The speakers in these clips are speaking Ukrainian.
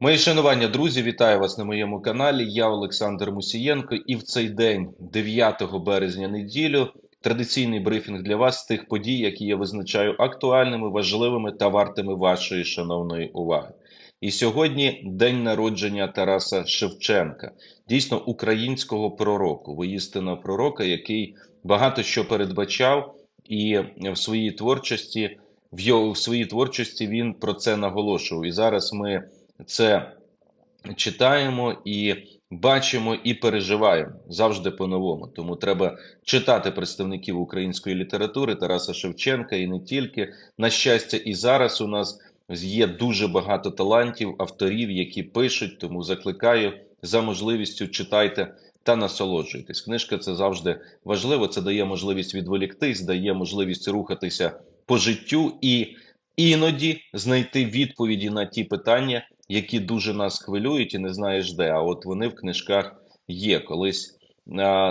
Мої шанування, друзі, вітаю вас на моєму каналі. Я Олександр Мусієнко, і в цей день, 9 березня, неділю, традиційний брифінг для вас з тих подій, які я визначаю актуальними, важливими та вартими вашої шановної уваги. І сьогодні день народження Тараса Шевченка, дійсно українського пророку, воїстина пророка, який багато що передбачав, і в своїй творчості в його в своїй творчості він про це наголошував. І зараз ми це читаємо і бачимо і переживаємо завжди по-новому. Тому треба читати представників української літератури Тараса Шевченка і не тільки. На щастя, і зараз у нас є дуже багато талантів, авторів, які пишуть. Тому закликаю за можливістю читайте. Та насолоджуйтесь. Книжка це завжди важливо. Це дає можливість відволіктись, дає можливість рухатися по життю і іноді знайти відповіді на ті питання, які дуже нас хвилюють, і не знаєш де. А от вони в книжках є. Колись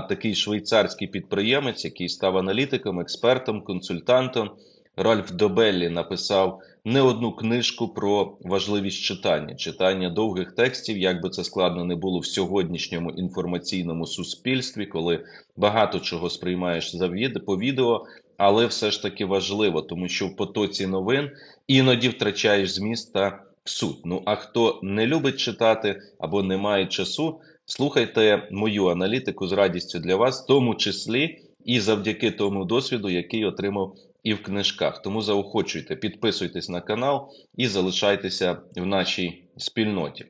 такий швейцарський підприємець, який став аналітиком, експертом, консультантом, Ральф Добеллі написав не одну книжку про важливість читання, читання довгих текстів, як би це складно не було в сьогоднішньому інформаційному суспільстві, коли багато чого сприймаєш за від по відео, але все ж таки важливо, тому що в потоці новин іноді втрачаєш зміст та суть. Ну а хто не любить читати або не має часу, слухайте мою аналітику з радістю для вас, в тому числі і завдяки тому досвіду, який отримав і в книжках. Тому заохочуйте, підписуйтесь на канал і залишайтеся в нашій спільноті.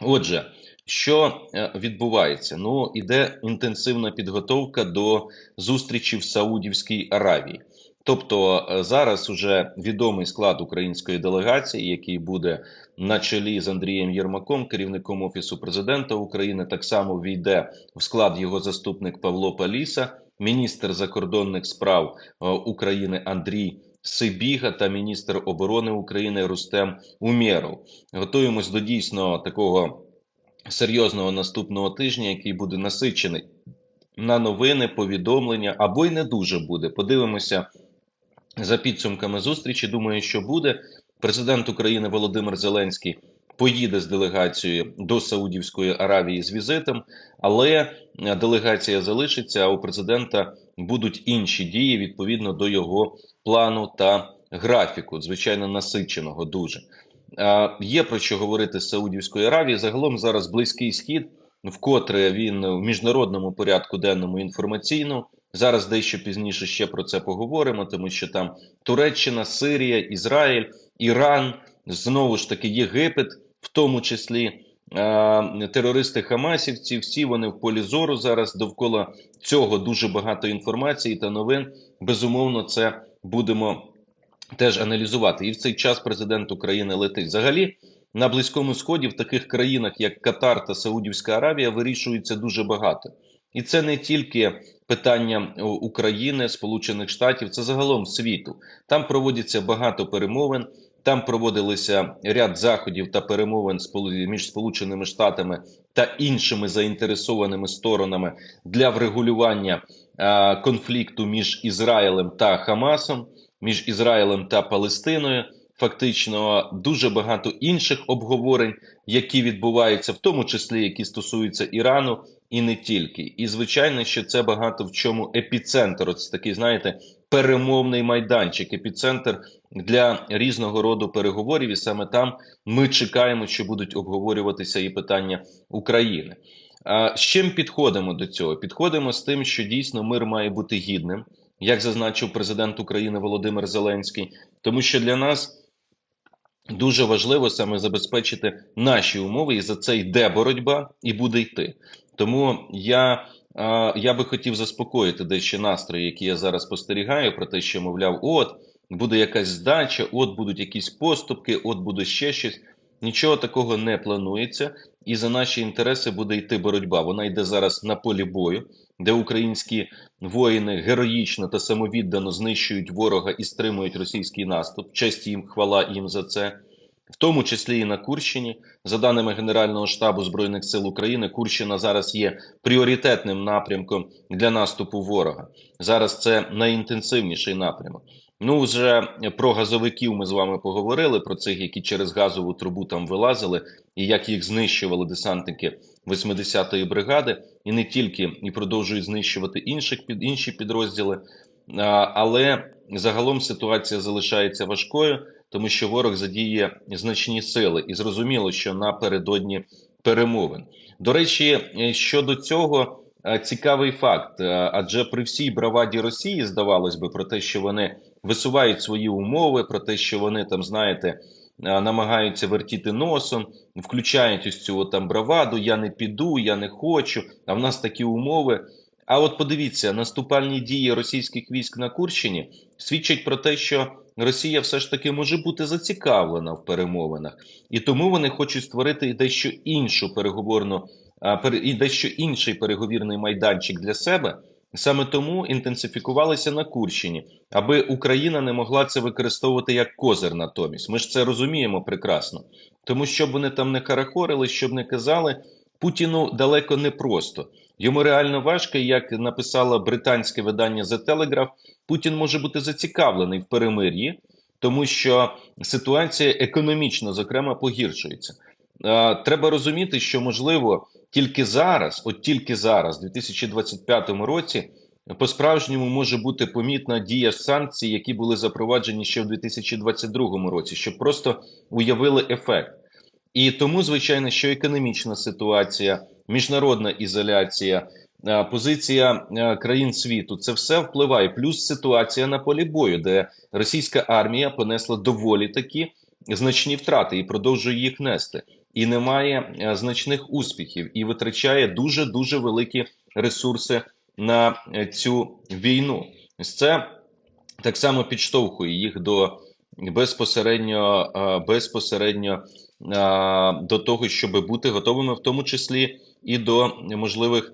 Отже, що е, відбувається? Ну, іде інтенсивна підготовка до зустрічі в Саудівській Аравії. Тобто е, зараз уже відомий склад української делегації, який буде на чолі з Андрієм Єрмаком, керівником офісу президента України, так само війде в склад його заступник Павло Паліса, міністр закордонних справ е, України Андрій. Сибіга та міністр оборони України Рустем Умєров. Готуємось до дійсно такого серйозного наступного тижня, який буде насичений на новини, повідомлення або й не дуже буде. Подивимося за підсумками зустрічі. Думаю, що буде. Президент України Володимир Зеленський поїде з делегацією до Саудівської Аравії з візитом, але делегація залишиться. А у президента будуть інші дії відповідно до його плану та графіку, звичайно, насиченого дуже. Є про що говорити з Саудівської Аравії. Загалом зараз близький схід, вкотре він в міжнародному порядку денному інформаційно. Зараз дещо пізніше ще про це поговоримо, тому що там Туреччина, Сирія, Ізраїль, Іран, знову ж таки Єгипет, в тому числі терористи Хамасівці. Всі вони в полі зору зараз довкола цього дуже багато інформації та новин. Безумовно, це будемо теж аналізувати. І в цей час президент України летить. Взагалі на близькому сході в таких країнах, як Катар та Саудівська Аравія, вирішується дуже багато. І це не тільки питання України, Сполучених Штатів, це загалом світу. Там проводиться багато перемовин. Там проводилися ряд заходів та перемовин між Сполученими Штатами та іншими заінтересованими сторонами для врегулювання конфлікту між Ізраїлем та Хамасом, між Ізраїлем та Палестиною. Фактично дуже багато інших обговорень, які відбуваються, в тому числі які стосуються Ірану, і не тільки. І звичайно, що це багато в чому епіцентр. Це такий, знаєте, перемовний майданчик, епіцентр для різного роду переговорів. І саме там ми чекаємо, що будуть обговорюватися і питання України. А з чим підходимо до цього? Підходимо з тим, що дійсно мир має бути гідним, як зазначив президент України Володимир Зеленський, тому що для нас. Дуже важливо саме забезпечити наші умови, і за це йде боротьба і буде йти. Тому я я би хотів заспокоїти дещо настрої, які я зараз спостерігаю, про те, що мовляв, от буде якась здача, от будуть якісь поступки, от буде ще щось. Нічого такого не планується, і за наші інтереси буде йти боротьба. Вона йде зараз на полі бою, де українські воїни героїчно та самовіддано знищують ворога і стримують російський наступ. Честь їм, хвала їм за це в тому числі і на Курщині. За даними Генерального штабу збройних сил України, Курщина зараз є пріоритетним напрямком для наступу ворога. Зараз це найінтенсивніший напрямок. Ну, вже про газовиків ми з вами поговорили, про цих, які через газову трубу там вилазили, і як їх знищували десантники 80-ї бригади, і не тільки і продовжують знищувати інших під інші підрозділи. Але загалом ситуація залишається важкою, тому що ворог задіє значні сили, і зрозуміло, що напередодні перемовин. До речі, щодо цього. е, Цікавий факт, е, адже при всій браваді Росії здавалось би про те, що вони висувають свої умови, про те, що вони там, знаєте, е, намагаються вертіти носом, включають ось цю там браваду, я не піду, я не хочу, а в нас такі умови. А от подивіться, наступальні дії російських військ на Курщині свідчать про те, що Росія все ж таки може бути зацікавлена в перемовинах, і тому вони хочуть створити дещо іншу переговорну і дещо інший переговірний майданчик для себе. Саме тому інтенсифікувалися на Курщині, аби Україна не могла це використовувати як козир натомість. Ми ж це розуміємо прекрасно. Тому щоб вони там не карахорили, щоб не казали, Путіну далеко не просто. Йому реально важко, як написало британське видання The Telegraph, Путін може бути зацікавлений в перемир'ї, тому що ситуація економічно, зокрема, погіршується. Е, Треба розуміти, що можливо тільки зараз, от тільки зараз, у 2025 році, по-справжньому може бути помітна дія санкцій, які були запроваджені ще в 2022 році, щоб просто уявили ефект. І тому, звичайно, що економічна ситуація, міжнародна ізоляція, е, позиція е, країн світу це все впливає. Плюс ситуація на полі бою, де російська армія понесла доволі такі значні втрати і продовжує їх нести, і не має е, значних успіхів, і витрачає дуже дуже великі ресурси на цю війну. Це так само підштовхує їх до безпосередньо, безпосередньо до того, щоб бути готовими, в тому числі і до можливих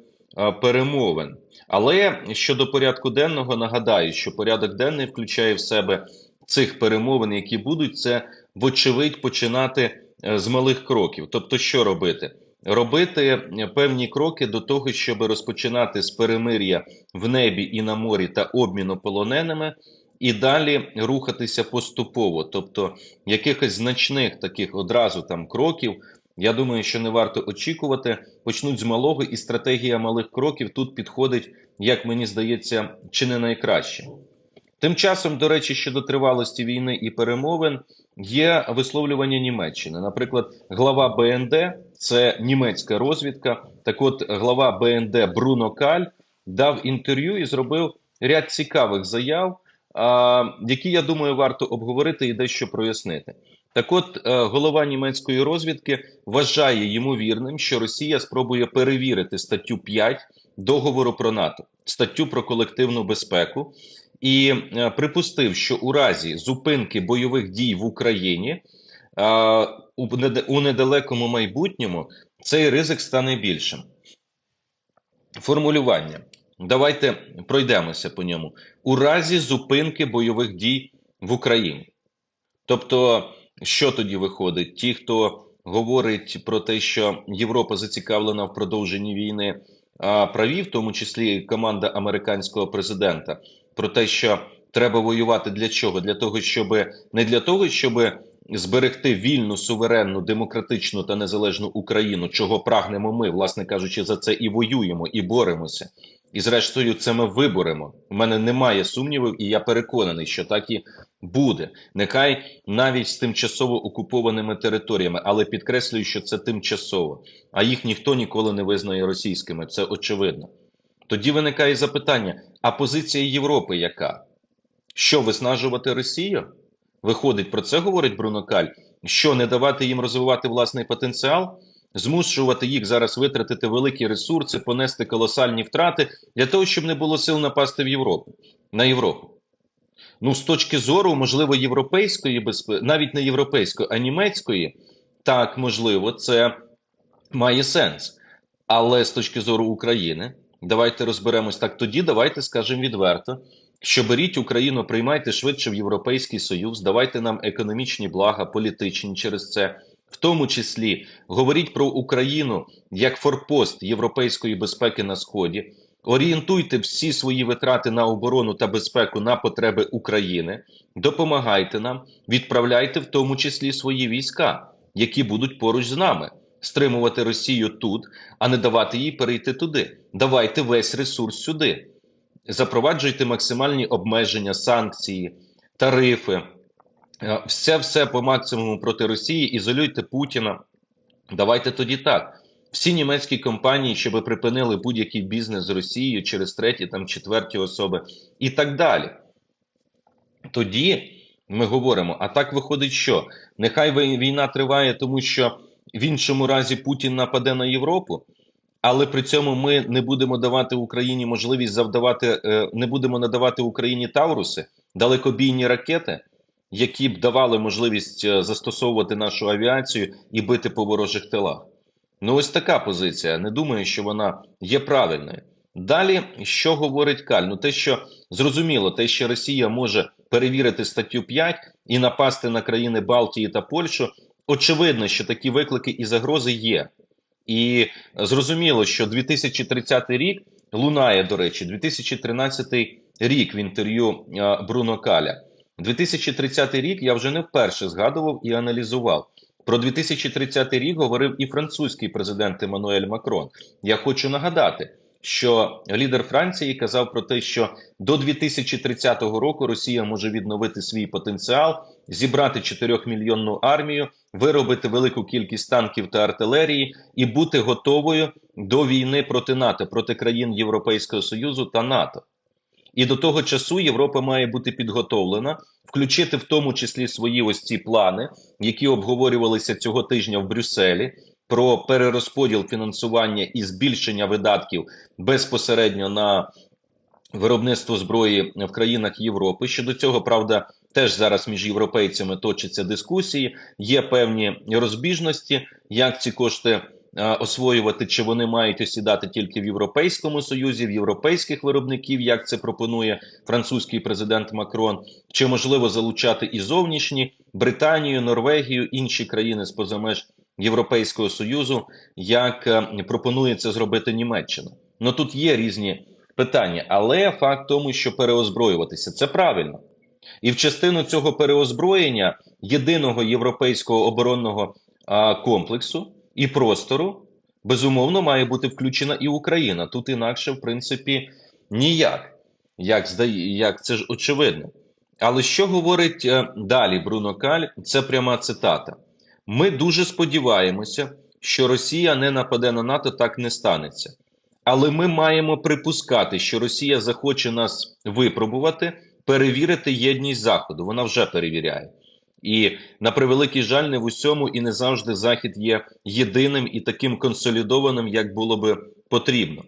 перемовин. Але щодо порядку денного, нагадаю, що порядок денний включає в себе цих перемовин, які будуть, це вочевидь починати е, з малих кроків. Тобто, що робити? Робити певні кроки до того, щоб розпочинати з перемир'я в небі і на морі та обміну полоненими, і далі рухатися поступово. Тобто, якихось значних таких одразу там кроків. Я думаю, що не варто очікувати. Почнуть з малого, і стратегія малих кроків тут підходить, як мені здається, чи не найкраще. Тим часом, до речі, щодо тривалості війни і перемовин, є висловлювання Німеччини. Наприклад, глава БНД, це німецька розвідка. Так от, глава БНД Бруно Каль дав інтерв'ю і зробив ряд цікавих заяв, які я думаю, варто обговорити і дещо прояснити. Так, от е, голова німецької розвідки вважає ймовірним, що Росія спробує перевірити статтю 5 договору про НАТО, статтю про колективну безпеку, і е, припустив, що у разі зупинки бойових дій в Україні е, у, неда- у недалекому майбутньому цей ризик стане більшим. Формулювання. Давайте пройдемося по ньому. У разі зупинки бойових дій в Україні. Тобто, що тоді виходить? Ті, хто говорить про те, що Європа зацікавлена в продовженні війни, а праві, в тому числі команда американського президента, про те, що треба воювати для чого? Для того, щоб не для того, щоб зберегти вільну, суверенну, демократичну та незалежну Україну, чого прагнемо ми, власне кажучи, за це і воюємо, і боремося. І зрештою, це ми виборемо. У мене немає сумнівів, і я переконаний, що так і буде. Нехай навіть з тимчасово окупованими територіями, але підкреслюю, що це тимчасово, а їх ніхто ніколи не визнає російськими. Це очевидно. Тоді виникає запитання: а позиція Європи яка? Що виснажувати Росію? Виходить, про це говорить Бруно Каль. Що не давати їм розвивати власний потенціал, змушувати їх зараз витратити великі ресурси, понести колосальні втрати для того, щоб не було сил напасти в Європу на Європу. Ну, з точки зору, можливо, європейської безпеки, навіть не європейської, а німецької, так, можливо, це має сенс. Але з точки зору України, давайте розберемось так. Тоді давайте скажемо відверто, що беріть Україну, приймайте швидше в Європейський Союз, давайте нам економічні блага, політичні через це. В тому числі говоріть про Україну як форпост європейської безпеки на сході. Орієнтуйте всі свої витрати на оборону та безпеку на потреби України, допомагайте нам, відправляйте в тому числі свої війська, які будуть поруч з нами, стримувати Росію тут, а не давати їй перейти туди. Давайте весь ресурс сюди. Запроваджуйте максимальні обмеження, санкції, тарифи, все все по максимуму проти Росії, ізолюйте Путіна. Давайте тоді так. Всі німецькі компанії, щоб припинили будь-який бізнес з Росією через треті, там четверті особи і так далі. Тоді ми говоримо: а так виходить, що нехай війна триває, тому що в іншому разі Путін нападе на Європу, але при цьому ми не будемо давати Україні можливість завдавати, е, не будемо надавати Україні Тавруси, далекобійні ракети які б давали можливість е, застосовувати нашу авіацію і бити по ворожих тилах. Ну, ось така позиція. Не думаю, що вона є правильною. Далі, що говорить Каль? Ну, те, що зрозуміло, те, що Росія може перевірити статтю 5 і напасти на країни Балтії та Польщу, очевидно, що такі виклики і загрози є. І зрозуміло, що 2030 рік лунає, до речі, 2013 рік в інтерв'ю Бруно Каля. 2030 рік я вже не вперше згадував і аналізував. Про 2030 рік говорив і французький президент Еммануель Макрон. Я хочу нагадати, що лідер Франції казав про те, що до 2030 року Росія може відновити свій потенціал, зібрати 4-мільйонну армію, виробити велику кількість танків та артилерії і бути готовою до війни проти НАТО, проти країн Європейського Союзу та НАТО. І до того часу Європа має бути підготовлена, включити в тому числі свої ось ці плани, які обговорювалися цього тижня в Брюсселі. Про перерозподіл фінансування і збільшення видатків безпосередньо на виробництво зброї в країнах Європи. Щодо цього, правда, теж зараз між європейцями точаться дискусії. Є певні розбіжності, як ці кошти освоювати, чи вони мають осідати тільки в Європейському Союзі, в європейських виробників, як це пропонує французький президент Макрон, чи можливо залучати і зовнішні Британію, Норвегію, інші країни з поза меж Європейського Союзу, як е, пропонує це зробити Німеччина. Ну тут є різні питання, але факт тому, що переозброюватися це правильно. І в частину цього переозброєння єдиного європейського оборонного а, комплексу і простору, безумовно, має бути включена і Україна. Тут інакше, в принципі, ніяк, як здає, як це ж очевидно. Але що говорить е, далі Бруно Каль? Це пряма цитата. Ми дуже сподіваємося, що Росія не нападе на НАТО, так не станеться. Але ми маємо припускати, що Росія захоче нас випробувати, перевірити єдність Заходу. Вона вже перевіряє. І на превеликий жаль, не в усьому і не завжди захід є єдиним і таким консолідованим, як було би потрібно.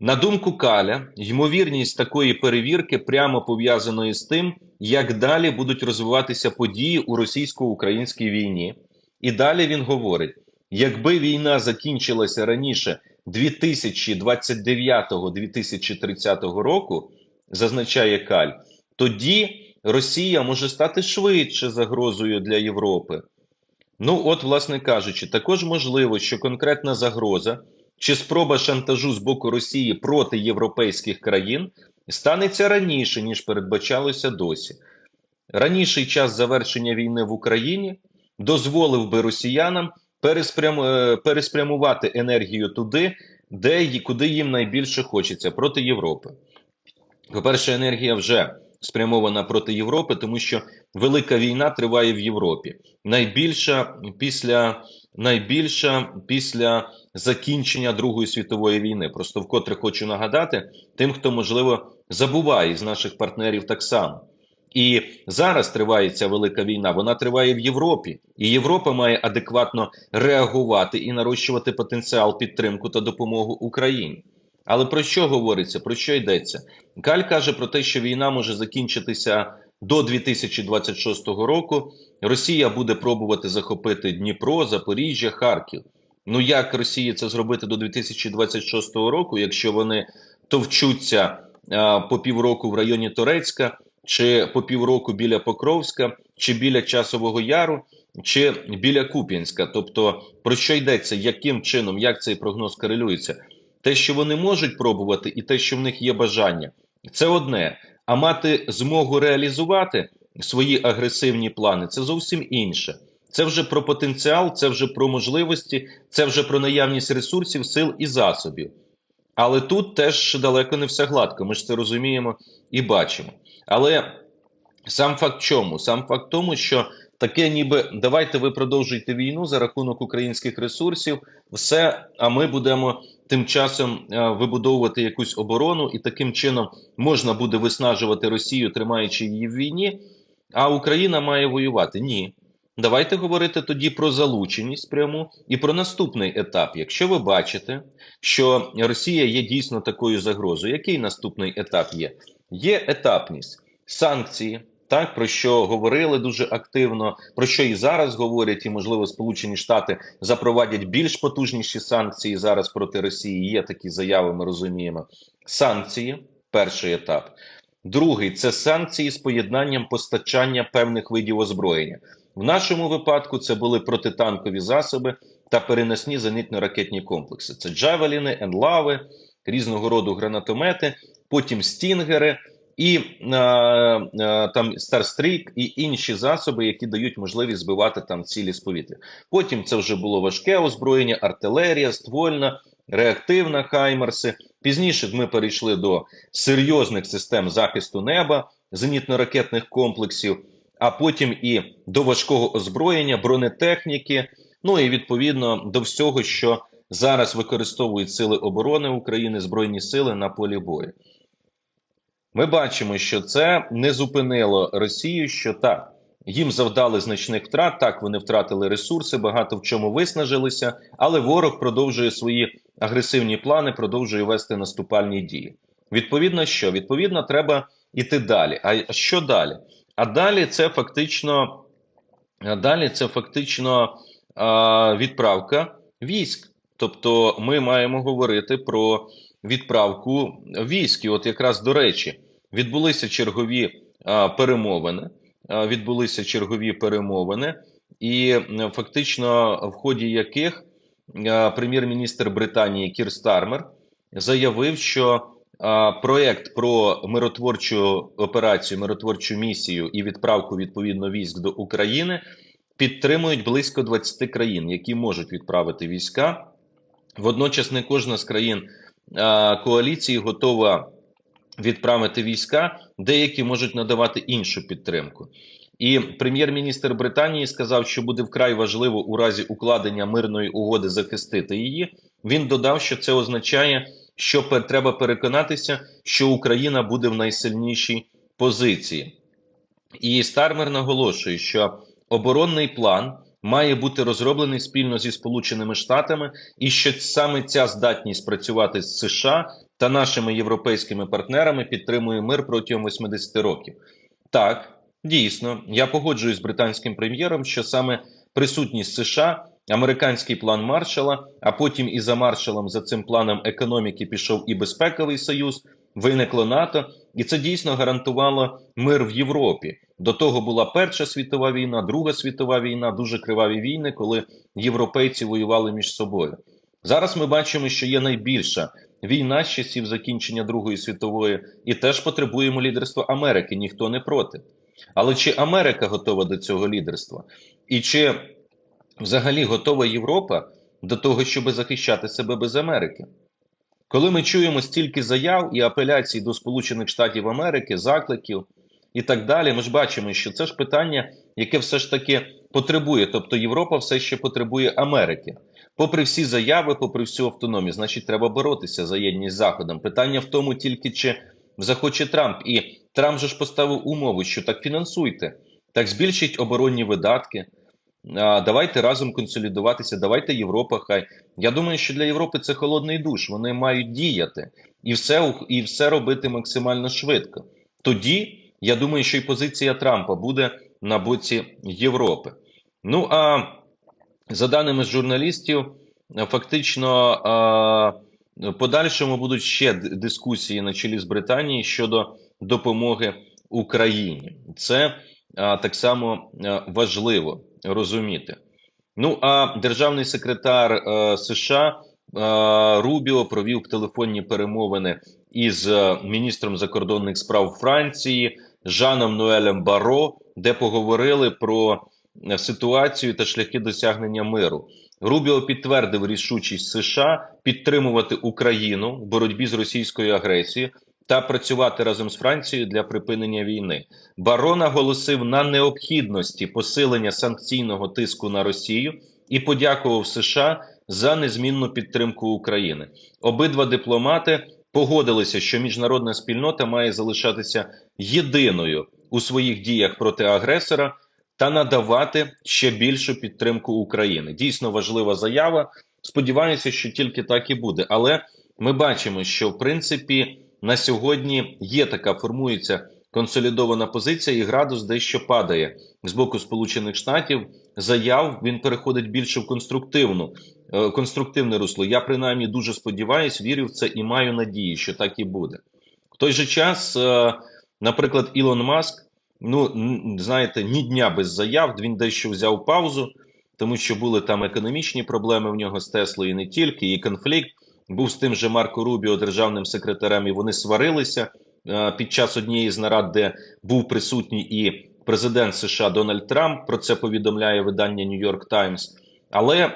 На думку Каля, ймовірність такої перевірки прямо пов'язаної з тим, як далі будуть розвиватися події у російсько-українській війні. І далі він говорить: якби війна закінчилася раніше 2029-2030 року, зазначає Каль, тоді. Росія може стати швидше загрозою для Європи. Ну, от, власне кажучи, також можливо, що конкретна загроза чи спроба шантажу з боку Росії проти європейських країн станеться раніше, ніж передбачалося досі. Раніший час завершення війни в Україні дозволив би росіянам переспрям... Е, переспрямувати енергію туди, де куди їм найбільше хочеться проти Європи. По-перше, енергія вже спрямована проти Європи, тому що велика війна триває в Європі. Найбільша після найбільша після закінчення Другої світової війни. Просто вкотре хочу нагадати тим, хто можливо забуває з наших партнерів так само. І зараз триває ця велика війна. Вона триває в Європі, і Європа має адекватно реагувати і нарощувати потенціал підтримку та допомогу Україні. Але про що говориться? Про що йдеться? Каль каже про те, що війна може закінчитися до 2026 року. Росія буде пробувати захопити Дніпро, Запоріжжя, Харків. Ну як Росія це зробити до 2026 року, якщо вони товчуться а, по півроку в районі Торецька, чи по півроку біля Покровська, чи біля Часового Яру, чи біля Куп'янська? Тобто про що йдеться, яким чином, як цей прогноз корелюється? Те, що вони можуть пробувати, і те, що в них є бажання, це одне. А мати змогу реалізувати свої агресивні плани це зовсім інше. Це вже про потенціал, це вже про можливості, це вже про наявність ресурсів, сил і засобів. Але тут теж далеко не все гладко. Ми ж це розуміємо і бачимо. Але сам факт чому? Сам факт тому, що таке, ніби давайте ви продовжуйте війну за рахунок українських ресурсів, все, а ми будемо тим часом е, вибудовувати якусь оборону, і таким чином можна буде виснажувати Росію, тримаючи її в війні. А Україна має воювати. Ні. Давайте говорити тоді про залученість пряму і про наступний етап. Якщо ви бачите, що Росія є дійсно такою загрозою, який наступний етап є? Є етапність санкції, так про що говорили дуже активно, про що і зараз говорять, і можливо Сполучені Штати запровадять більш потужніші санкції зараз проти Росії. Є такі заяви, ми розуміємо. Санкції перший етап. Другий це санкції з поєднанням постачання певних видів озброєння. В нашому випадку це були протитанкові засоби та переносні зенитно-ракетні комплекси. Це джавеліни, енлави, різного роду гранатомети, потім стінгери і а, а, там Старстрік і інші засоби, які дають можливість збивати там цілі з повітря. Потім це вже було важке озброєння, артилерія, ствольна, реактивна хаймерси. Пізніше ми перейшли до серйозних систем захисту неба, зенітно-ракетних комплексів, а потім і до важкого озброєння, бронетехніки, ну і відповідно до всього, що зараз використовують сили оборони України, Збройні сили на полі бою. Ми бачимо, що це не зупинило Росію, що так. Їм завдали значних втрат. Так вони втратили ресурси, багато в чому виснажилися, але ворог продовжує свої агресивні плани, продовжує вести наступальні дії. Відповідно, що відповідно, треба йти далі. А що далі? А далі це фактично далі це фактично відправка військ. Тобто, ми маємо говорити про відправку військ. І От якраз до речі, відбулися чергові перемовини відбулися чергові перемовини, і фактично, в ході яких прем'єр-міністр Британії Кір Стармер заявив, що проект про миротворчу операцію, миротворчу місію і відправку відповідно військ до України підтримують близько 20 країн, які можуть відправити війська. Водночас, не кожна з країн коаліції готова відправити війська, деякі можуть надавати іншу підтримку. І прем'єр-міністр Британії сказав, що буде вкрай важливо у разі укладення мирної угоди захистити її. Він додав, що це означає, що треба переконатися, що Україна буде в найсильнішій позиції. І Стармер наголошує, що оборонний план має бути розроблений спільно зі Сполученими Штатами, і що саме ця здатність працювати з США та нашими європейськими партнерами підтримує мир протягом 80 років. Так, дійсно, я погоджуюсь з британським прем'єром, що саме присутність США, американський план Маршала, а потім і за Маршалом за цим планом економіки пішов і безпековий союз. Виникло НАТО, і це дійсно гарантувало мир в Європі. До того була Перша світова війна, Друга світова війна, дуже криваві війни, коли європейці воювали між собою. Зараз ми бачимо, що є найбільша війна з часів закінчення Другої світової, і теж потребуємо лідерства Америки. Ніхто не проти. Але чи Америка готова до цього лідерства? І чи взагалі готова Європа до того, щоб захищати себе без Америки? Коли ми чуємо стільки заяв і апеляцій до Сполучених Штатів Америки, закликів і так далі, ми ж бачимо, що це ж питання, яке все ж таки потребує, тобто Європа все ще потребує Америки. Попри всі заяви, попри всю автономію, значить, треба боротися за єдність з Заходом. Питання в тому, тільки чи захоче Трамп, і Трамп же ж поставив умову, що так фінансуйте, так збільшіть оборонні видатки. Давайте разом консолідуватися. Давайте Європа. Хай я думаю, що для Європи це холодний душ. Вони мають діяти і все і все робити максимально швидко. Тоді я думаю, що і позиція Трампа буде на боці Європи. Ну а за даними журналістів, фактично подальшому будуть ще дискусії на чолі з Британії щодо допомоги Україні. Це так само важливо розуміти. Ну а державний секретар США Рубіо провів телефонні перемовини із е, міністром закордонних справ Франції Жаном Ноелем Баро, де поговорили про е, ситуацію та шляхи досягнення миру. Рубіо підтвердив рішучість США підтримувати Україну в боротьбі з російською агресією та працювати разом з Францією для припинення війни. Баро наголосив на необхідності посилення санкційного тиску на Росію і подякував США за незмінну підтримку України. Обидва дипломати погодилися, що міжнародна спільнота має залишатися єдиною у своїх діях проти агресора та надавати ще більшу підтримку України. Дійсно важлива заява. Сподіваюся, що тільки так і буде. Але ми бачимо, що в принципі на сьогодні є така формується консолідована позиція, і градус дещо падає з боку Сполучених Штатів. Заяв він переходить більше в конструктивну е, конструктивне русло. Я принаймні дуже сподіваюся, вірю в це і маю надії, що так і буде. В той же час, е, наприклад, Ілон Маск, ну знаєте, ні дня без заяв. Він дещо взяв паузу, тому що були там економічні проблеми в нього з Теслою, і не тільки, і конфлікт. Був з тим же Марко Рубіо державним секретарем, і вони сварилися е, під час однієї з нарад, де був присутній і президент США Дональд Трамп. Про це повідомляє видання York Times. Але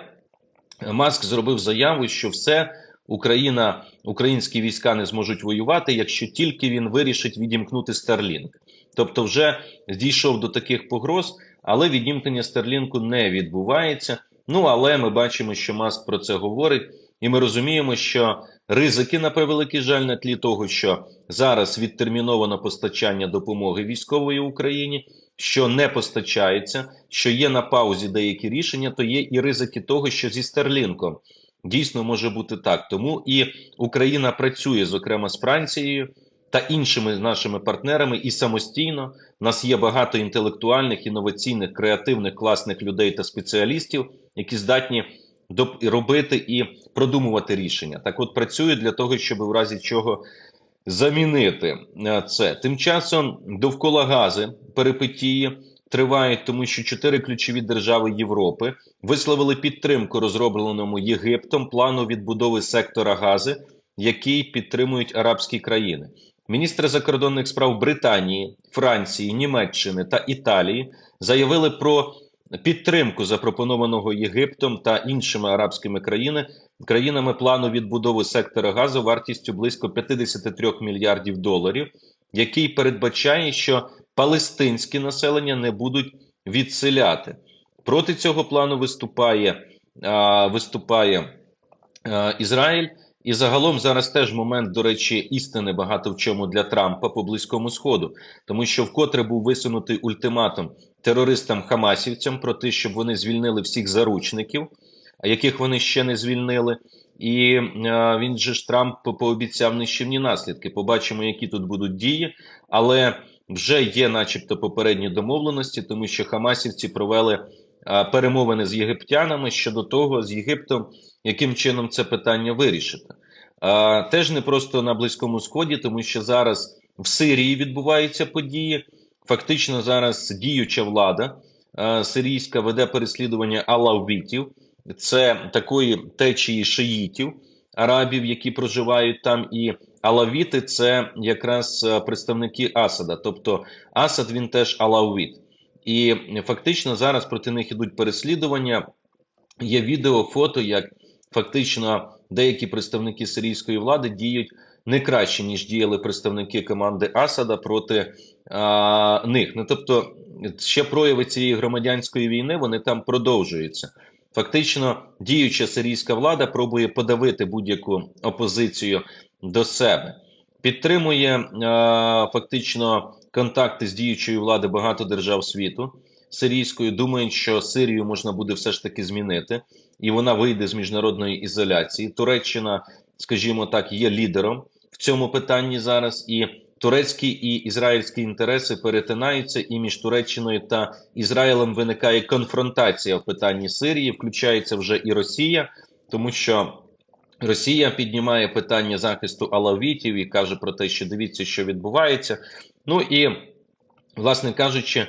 Маск зробив заяву, що все Україна, українські війська не зможуть воювати, якщо тільки він вирішить відімкнути Старлінг. Тобто, вже дійшов до таких погроз, але відімкнення Старлінку не відбувається. Ну але ми бачимо, що Маск про це говорить. І ми розуміємо, що ризики на превеликий жаль на тлі того, що зараз відтерміновано постачання допомоги військової Україні, що не постачається, що є на паузі деякі рішення, то є і ризики того, що зі Старлінком дійсно може бути так. Тому і Україна працює зокрема з Францією та іншими нашими партнерами і самостійно. У нас є багато інтелектуальних, інноваційних, креативних, класних людей та спеціалістів, які здатні робити і продумувати рішення. Так, от працює для того, щоб в разі чого замінити е, це. Тим часом довкола гази перипетії тривають, тому що чотири ключові держави Європи висловили підтримку розробленому Єгиптом плану відбудови сектора гази, який підтримують арабські країни. Міністри закордонних справ Британії, Франції, Німеччини та Італії заявили про підтримку запропонованого Єгиптом та іншими арабськими країнами країнами плану відбудови сектора газу вартістю близько 53 мільярдів доларів, який передбачає, що палестинське населення не будуть відселяти. Проти цього плану виступає а, виступає а, Ізраїль. І загалом зараз теж момент, до речі, істини багато в чому для Трампа по близькому сходу, тому що вкотре був висунутий ультиматум терористам-хамасівцям про те, щоб вони звільнили всіх заручників, яких вони ще не звільнили. І е, він же ж Трамп пообіцяв нищівні наслідки. Побачимо, які тут будуть дії, але вже є, начебто, попередні домовленості, тому що Хамасівці провели перемовини з єгиптянами щодо того, з Єгиптом, яким чином це питання вирішити. Теж не просто на близькому сході, тому що зараз в Сирії відбуваються події. Фактично, зараз діюча влада сирійська веде переслідування алавітів, це такої течії шиїтів, арабів, які проживають там, і алавіти це якраз представники Асада. Тобто Асад він теж алавіт. І фактично зараз проти них ідуть переслідування. Є відео, фото, як фактично деякі представники сирійської влади діють не краще ніж діяли представники команди Асада проти а, них. Ну тобто, ще прояви цієї громадянської війни вони там продовжуються. Фактично, діюча сирійська влада пробує подавити будь-яку опозицію до себе, підтримує а, фактично контакти з діючою влади багато держав світу сирійською. Думають, що Сирію можна буде все ж таки змінити, і вона вийде з міжнародної ізоляції. Туреччина, скажімо так, є лідером в цьому питанні зараз і. Турецькі і ізраїльські інтереси перетинаються, і між Туреччиною та Ізраїлем виникає конфронтація в питанні Сирії. Включається вже і Росія, тому що Росія піднімає питання захисту алавітів і каже про те, що дивіться, що відбувається. Ну і, власне кажучи,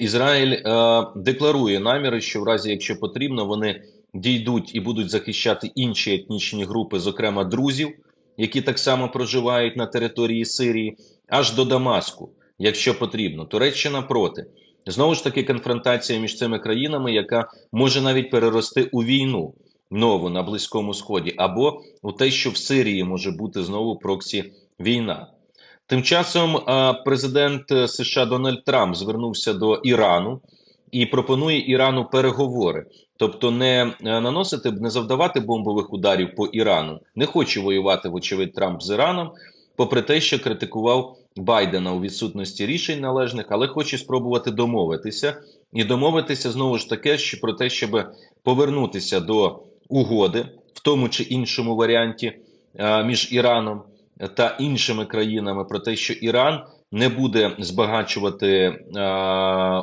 Ізраїль е, декларує наміри, що в разі, якщо потрібно, вони дійдуть і будуть захищати інші етнічні групи, зокрема друзів, які так само проживають на території Сирії, аж до Дамаску, якщо потрібно. Туреччина проти. Знову ж таки, конфронтація між цими країнами, яка може навіть перерости у війну нову на Близькому Сході, або у те, що в Сирії може бути знову проксі війна. Тим часом президент США Дональд Трамп звернувся до Ірану і пропонує Ірану переговори, тобто не е, наносити не завдавати бомбових ударів по Ірану. Не хоче воювати, вочевидь, Трамп з Іраном, попри те, що критикував Байдена у відсутності рішень належних, але хоче спробувати домовитися і домовитися знову ж таки що про те, щоб повернутися до угоди в тому чи іншому варіанті між Іраном та іншими країнами про те, що Іран не буде збагачувати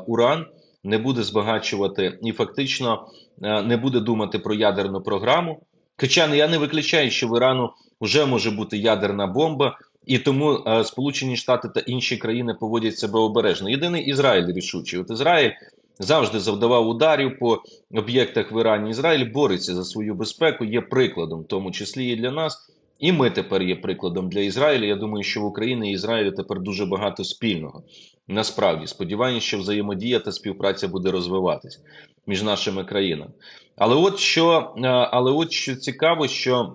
уран, не буде збагачувати і фактично не буде думати про ядерну програму. Хоча я не виключаю, що в Ірану вже може бути ядерна бомба, і тому е, Сполучені Штати та інші країни поводять себе обережно. Єдиний Ізраїль рішучий. От Ізраїль завжди завдавав ударів по об'єктах в Ірані. Ізраїль бореться за свою безпеку, є прикладом, в тому числі і для нас. І ми тепер є прикладом для Ізраїля. Я думаю, що в Україні і Ізраїлю тепер дуже багато спільного. Насправді, сподіваюся, що взаємодія та співпраця буде розвиватись між нашими країнами. Але от що, е, але от що цікаво, що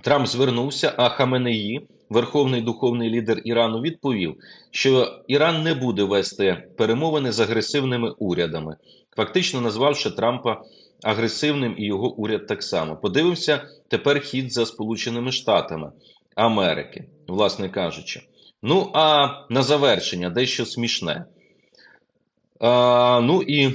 Трамп звернувся, а Хаменеї, верховний духовний лідер Ірану, відповів, що Іран не буде вести перемовини з агресивними урядами, фактично назвавши Трампа агресивним і його уряд так само. Подивимося тепер хід за Сполученими Штатами Америки, власне кажучи. Ну а на завершення дещо смішне. А, Ну і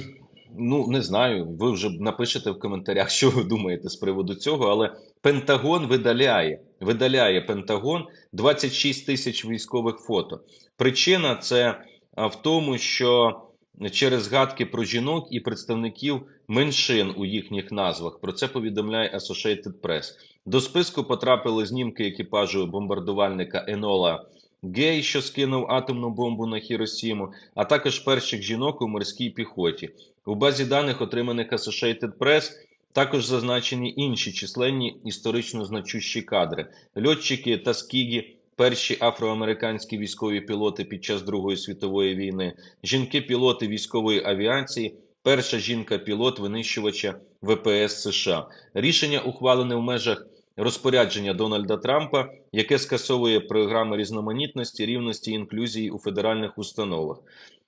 ну не знаю, ви вже напишете в коментарях, що ви думаєте з приводу цього, але Пентагон видаляє видаляє Пентагон 26 тисяч військових фото. Причина це в тому, що через згадки про жінок і представників меншин у їхніх назвах про це повідомляє Associated Press. До списку потрапили знімки екіпажу бомбардувальника Енола. Гей, що скинув атомну бомбу на Хіросіму, а також перших жінок у морській піхоті. У базі даних, отриманих Associated Press, також зазначені інші численні історично значущі кадри: льотчики та скігі, перші афроамериканські військові пілоти під час Другої світової війни, жінки-пілоти військової авіації. Перша жінка-пілот винищувача ВПС США. Рішення ухвалене в межах розпорядження Дональда Трампа, яке скасовує програми різноманітності, рівності інклюзії у федеральних установах.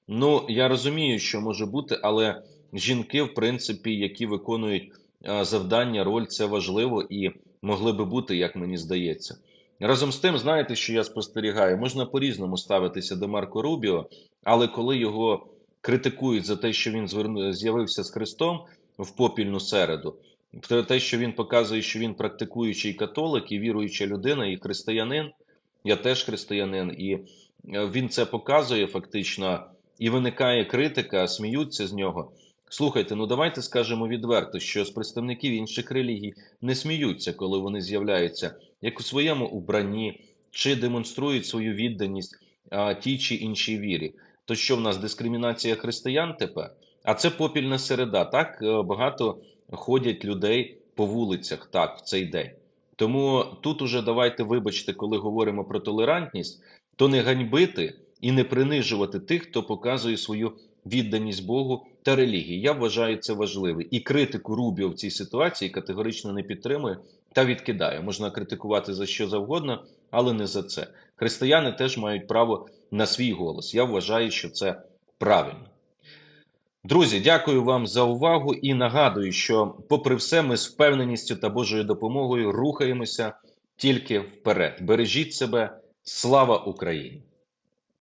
Ну я розумію, що може бути, але жінки, в принципі, які виконують завдання, роль це важливо і могли би бути, як мені здається. Разом з тим, знаєте, що я спостерігаю, можна по-різному ставитися до Марко Рубіо, але коли його критикують за те, що він з'явився з Христом в попільну середу, те, що він показує, що він практикуючий католик і віруюча людина, і християнин, я теж християнин, і е, він це показує фактично, і виникає критика, сміються з нього. Слухайте, ну давайте скажемо відверто, що з представників інших релігій не сміються, коли вони з'являються як у своєму убранні чи демонструють свою відданість а, тій чи іншій вірі. То що в нас дискримінація християн тепер? А це попільна середа. Так е, багато ходять людей по вулицях так в цей день. Тому тут уже давайте вибачте, коли говоримо про толерантність, то не ганьбити і не принижувати тих, хто показує свою відданість Богу та релігії. Я вважаю це важливим. І критику Рубіо в цій ситуації категорично не підтримує та відкидає. Можна критикувати за що завгодно, але не за це. Християни теж мають право на свій голос. Я вважаю, що це правильно. Друзі, дякую вам за увагу і нагадую, що, попри все, ми з впевненістю та Божою допомогою рухаємося тільки вперед. Бережіть себе, слава Україні!